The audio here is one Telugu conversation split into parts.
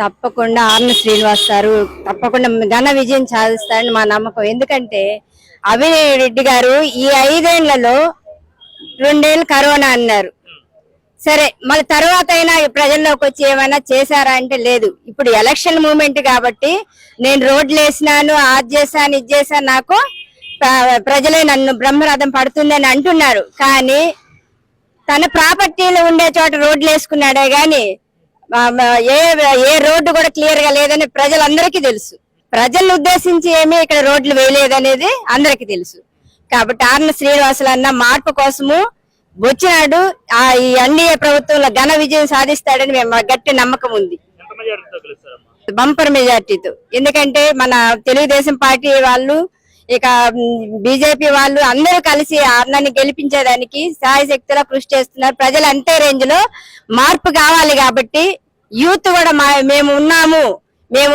తప్పకుండా ఆర్న శ్రీనివాస్ గారు తప్పకుండా ఘన విజయం సాధిస్తారని మా నమ్మకం. ఎందుకంటే అభినయ్ రెడ్డి గారు ఈ ఐదేళ్ళలో రెండేళ్ళు కరోనా అన్నారు. సరే మళ్ళీ తర్వాత అయినా ప్రజల్లోకి వచ్చి ఏమైనా చేశారా అంటే లేదు. ఇప్పుడు ఎలక్షన్ మూమెంట్ కాబట్టి నేను రోడ్లు వేసినాను అది చేశాను ఇది చేశాను నాకు ప్రజలే నన్ను బ్రహ్మరథం పడుతుందని అంటున్నారు. కానీ తన ప్రాపర్టీలో ఉండే చోట రోడ్లు వేసుకున్నాడే గాని ఏ ఏ రోడ్డు కూడా క్లియర్గా లేదని ప్రజలందరికీ తెలుసు. ప్రజలను ఉద్దేశించి ఏమీ ఇక్కడ రోడ్లు వేయలేదనేది అందరికీ తెలుసు. కాబట్టి ఆర్న శ్రీనివాసులు అన్న మార్పు కోసము వచ్చినాడు. ఆ ఈ ఎన్డీఏ ప్రభుత్వంలో ఘన విజయం సాధిస్తాడని మేము గట్టి నమ్మకం ఉంది. బంపర్ మెజార్టీతో. ఎందుకంటే మన తెలుగుదేశం పార్టీ వాళ్ళు ఇక బీజేపీ వాళ్ళు అందరూ కలిసి అన్నని గెలిపించేదానికి శక్తిలో కృషి చేస్తున్నారు. ప్రజలు అంతే రేంజ్లో మార్పు కావాలి కాబట్టి యూత్ కూడా మా- మేము ఉన్నాము. మేము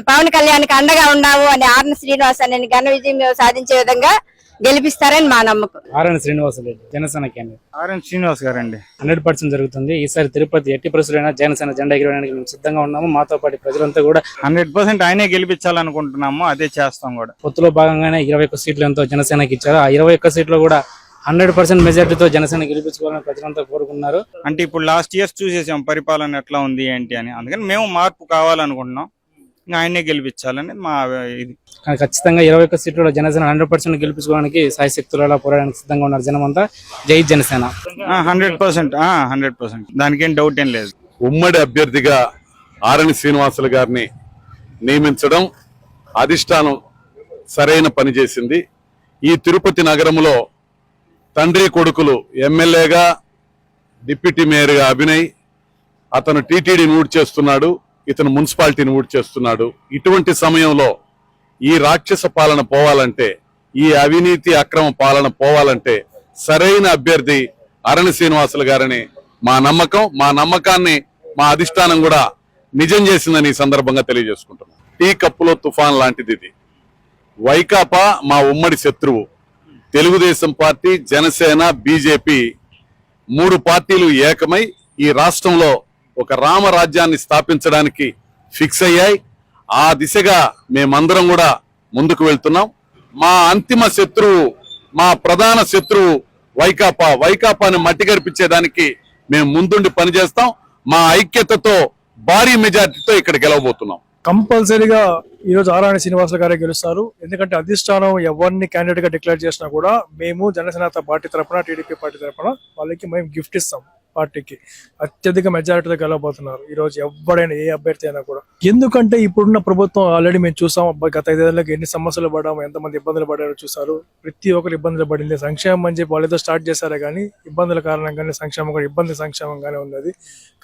పవన్ కళ్యాణ్కి అండగా ఉన్నాము అని ఆర్న శ్రీనివాస్ అనే ఘన విజయం సాధించే విధంగా గెలిపిస్తారని మా నమ్మకం. RN Srinivasa Reddy Janasena candidate R N Srinivas గారండి. హండ్రెడ్ పర్సెంట్ జరుగుతుంది. ఈసారి తిరుపతి ఎట్టి పరిస్థితులైనా జనసేన జెండా ఎగరడానికి మేము సిద్ధంగా ఉన్నాము. మాతో పాటు ప్రజలంతా కూడా హండ్రెడ్ పర్సెంట్ ఆయనే గెలిపించాలనుకుంటున్నాము. అదే చేస్తాం కూడా. పొత్తులో భాగంగానే ఇరవై ఒక్క సీట్లు ఎంతో జనసేనకి ఇచ్చారు. ఆ ఇరవై ఒక్క సీట్లు కూడా హండ్రెడ్ పర్సెంట్ మెజార్టీతో జనసేన గెలిపించుకోవాలని ప్రజలంతా కోరుకున్నారు అంటే ఇప్పుడు లాస్ట్ ఇయర్స్ చూసేసాం పరిపాలన ఎట్లా ఉంది ఏంటి అని. అందుకని మేము మార్పు కావాలనుకుంటున్నాం. ఆయనే గెలిపించాలని మా ఇది. కానీ ఖచ్చితంగా ఇరవై ఒక్క సీట్లలో జనసేన హండ్రెడ్ పర్సెంట్ గెలిపించుకోవడానికి సాయశక్తులలో పోరాడడానికి సిద్ధంగా ఉన్నారు జనమంతా. జై Janasena. Hundred percent hundred percent. దానికేం డౌట్ ఏం లేదు. ఉమ్మడి అభ్యర్థిగా ఆరణి శ్రీనివాసులు గారిని నియమించడం అధిష్టానం సరైన పని చేసింది. ఈ తిరుపతి నగరంలో తండ్రి కొడుకులు ఎమ్మెల్యేగా డిప్యూటీ మేయర్గా అభినయ్ అతను టీటీడీని ఊడి చేస్తున్నాడు. ఇతను మున్సిపాలిటీని ఊడి చేస్తున్నాడు. ఇటువంటి సమయంలో ఈ రాక్షస పాలన పోవాలంటే ఈ అవినీతి అక్రమ పాలన పోవాలంటే సరైన అభ్యర్థి అరణి శ్రీనివాసులు గారని మా నమ్మకం మా నమ్మకాన్ని మా అధిష్టానం కూడా నిజం చేసిందని ఈ సందర్భంగా తెలియజేసుకుంటున్నాం. టీ కప్పులో తుఫాన్ లాంటిది ఇది. వైకాపా మా ఉమ్మడి శత్రువు. తెలుగుదేశం పార్టీ జనసేన బీజేపీ మూడు పార్టీలు ఏకమై ఈ రాష్ట్రంలో ఒక రామరాజ్యాన్ని స్థాపించడానికి ఫిక్స్ అయ్యాయి. ఆ దిశగా మేమందరం కూడా ముందుకు వెళ్తున్నాం. మా అంతిమ శత్రువు మా ప్రధాన శత్రువు వైకాపా వైకాపాని మట్టి గరిపించేదానికి మేము ముందుండి పనిచేస్తాం. మా ఐక్యతతో భారీ మెజార్టీతో ఇక్కడ గెలవబోతున్నాం. కంపల్సరీగా ఈ రోజు శ్రీనివాస గారే గెలుస్తారు. ఎందుకంటే అధిష్టానం ఎవరిని క్యాండిడేట్గా డిక్లేర్ చేసినా కూడా మేము జనసేన పార్టీ తరఫున టీడీపీ పార్టీ తరఫున వాళ్ళకి మేము గిఫ్ట్ ఇస్తాం. పార్టీకి అత్యధిక మెజారిటీతో గెలవబోతున్నారు. ఈ రోజు ఎవరైనా ఏ అభ్యర్థి అయినా కూడా. ఎందుకంటే ఇప్పుడున్న ప్రభుత్వం ఆల్రెడీ మేము చూసాం గత ఐదేళ్ళకి ఎన్ని సమస్యలు పడ్డాము ఎంతమంది ఇబ్బందులు పడ్డారో చూసారు ప్రతి ఒక్కరు ఇబ్బందులు పడింది. సంక్షేమం అని చెప్పి వాళ్ళేదో స్టార్ట్ చేశారే కానీ ఇబ్బందుల కారణంగానే సంక్షేమం కూడా ఇబ్బంది సంక్షేమంగానే ఉన్నది.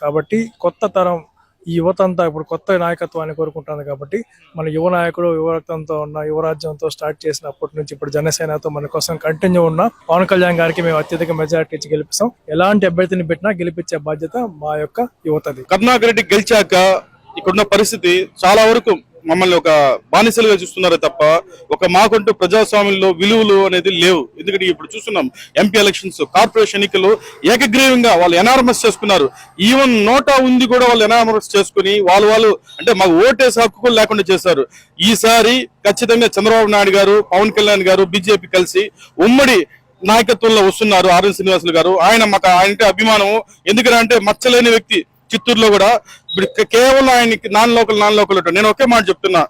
కాబట్టి కొత్త తరం ఈ యువత అంతా ఇప్పుడు కొత్త నాయకత్వాన్ని కోరుకుంటుంది కాబట్టి మన యువ నాయకుడు యువరక్తంతో ఉన్న యువరాజ్యంతో స్టార్ట్ చేసినప్పటి నుంచి ఇప్పుడు జనసేనతో మన కోసం కంటిన్యూ ఉన్న పవన్ కళ్యాణ్ గారికి మేము అత్యధిక మెజారిటీ ఇచ్చి గెలిపిస్తాం. ఎలాంటి అభ్యర్థిని పెట్టినా గెలిపించే బాధ్యత మా యొక్క యువతది. కరుణాకర్ రెడ్డి గెలిచాక ఇక్కడున్న పరిస్థితి చాలా వరకు మమ్మల్ని ఒక బానిసలుగా చూస్తున్నారే తప్ప ఒక మాకంటూ ప్రజాస్వామ్యంలో విలువలు అనేది లేవు. ఎందుకంటే ఇప్పుడు చూస్తున్నాం ఎంపీ ఎలక్షన్స్ కార్పొరేషన్ ఎన్నికలు ఏకగ్రీవంగా వాళ్ళు ఎనార్మస్ చేసుకున్నారు. ఈవెన్ నోటా ఉంది కూడా వాళ్ళు ఎనార్మస్ చేసుకుని వాళ్ళు వాళ్ళు అంటే మాకు ఓటేసే హక్కు కూడా లేకుండా చేశారు. ఈసారి ఖచ్చితంగా చంద్రబాబు నాయుడు గారు పవన్ కళ్యాణ్ గారు బీజేపీ కలిసి ఉమ్మడి నాయకత్వంలో వస్తున్నారు ఆర్ఎన్ శ్రీనివాసులు గారు. ఆయన మాకు ఆయనంటే అభిమానము. ఎందుకంటే మచ్చలేని వ్యక్తి. చిత్తూరులో కూడా ఇప్పుడు కేవలం ఆయనకి నాన్ లోకల్ నాన్ లోకల్ నేను ఒకే మాట చెప్తున్నా.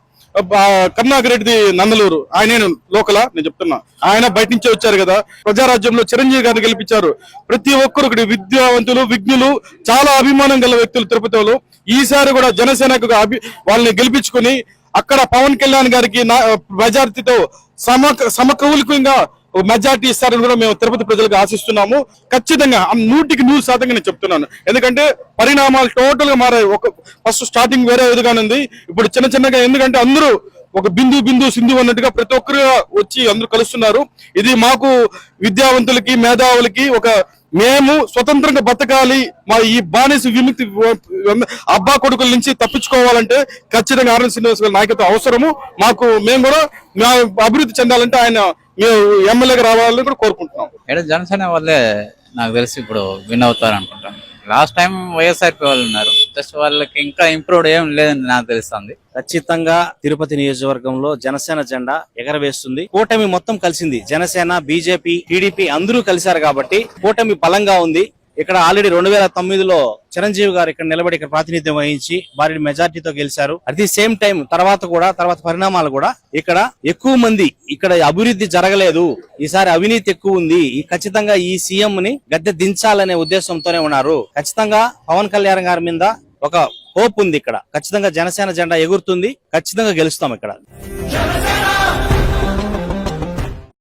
ఆ, రెడ్డిది నందలూరు. ఆయన లోకలా నేను చెప్తున్నా. ఆయన బయట నుంచే వచ్చారు కదా. ప్రజారాజ్యంలో చిరంజీవి గారిని గెలిపించారు. ప్రతి ఒక్కరు విద్యావంతులు విజ్ఞులు చాలా అభిమానం గల వ్యక్తులు తిరుపతిలో. ఈసారి కూడా జనసేనకు అభి వాళ్ళని గెలిపించుకొని అక్కడ పవన్ కళ్యాణ్ గారికి నా- మెజారిటీతో సమ సమకూలికంగా మెజార్టీ ఇస్తారని కూడా మేము తిరుపతి ప్రజలకు ఆశిస్తున్నాము. ఖచ్చితంగా నూటికి నూరు శాతంగా నేను చెప్తున్నాను. ఎందుకంటే పరిణామాలు టోటల్గా మారాయి. ఒక ఫస్ట్ స్టార్టింగ్ వేరే విధంగానే ఉంది. ఇప్పుడు చిన్న చిన్నగా ఎందుకంటే అందరూ ఒక బిందు బిందు సింధు అన్నట్టుగా ప్రతి ఒక్కరు వచ్చి అందరూ కలుస్తున్నారు. ఇది మాకు విద్యావంతులకి మేధావులకి ఒక మేము స్వతంత్రంగా బతకాలి. మా ఈ బానిస విముక్తి అబ్బా కొడుకుల నుంచి తప్పించుకోవాలంటే ఖచ్చితంగా ఆర్ఎన్ శ్రీనివాస్ గారి నాయకత్వం అవసరము. మాకు మేము కూడా మా అభివృద్ధి చెందాలంటే ఆయన మేము ఎమ్మెల్యేగా రావాలని కూడా కోరుకుంటున్నాం. ఇక్కడ జనసేన వల్లే నాకు తెలిసి ఇప్పుడు విన్ అవుతారు అనుకుంటాను లాస్ట్ టైం వైఎస్ఆర్పీ వాళ్ళు ఉన్నారు. జస్ట్ వాళ్ళకి ఇంకా ఇంప్రూవ్డ్ ఏం లేదని నాకు తెలుస్తుంది. ఖచ్చితంగా తిరుపతి నియోజకవర్గంలో జనసేన జెండా ఎగరవేస్తుంది. కూటమి మొత్తం కలిసింది. జనసేన బీజేపీ టీడీపీ అందరూ కలిశారు కాబట్టి కూటమి బలంగా ఉంది. ఇక్కడ ఆల్రెడీ రెండు వేల తొమ్మిదిలో చిరంజీవి గారు ఇక్కడ నిలబడి ఇక్కడ ప్రాతినిధ్యం వహించి భారీ మెజార్టీతో గెలిచారు. అట్ ది సేమ్ టైం తర్వాత కూడా తర్వాత పరిణామాలు కూడా ఇక్కడ ఎక్కువ మంది ఇక్కడ అభివృద్ధి జరగలేదు. ఈసారి అవినీతి ఎక్కువ ఉంది. ఈ ఖచ్చితంగా ఈ సీఎం ని గద్దె దించాలనే ఉద్దేశంతోనే ఉన్నారు. ఖచ్చితంగా పవన్ కళ్యాణ్ గారి మీద ఒక హోప్ ఉంది ఇక్కడ. ఖచ్చితంగా జనసేన జెండా ఎగురుతుంది. ఖచ్చితంగా గెలుస్తాం ఇక్కడ.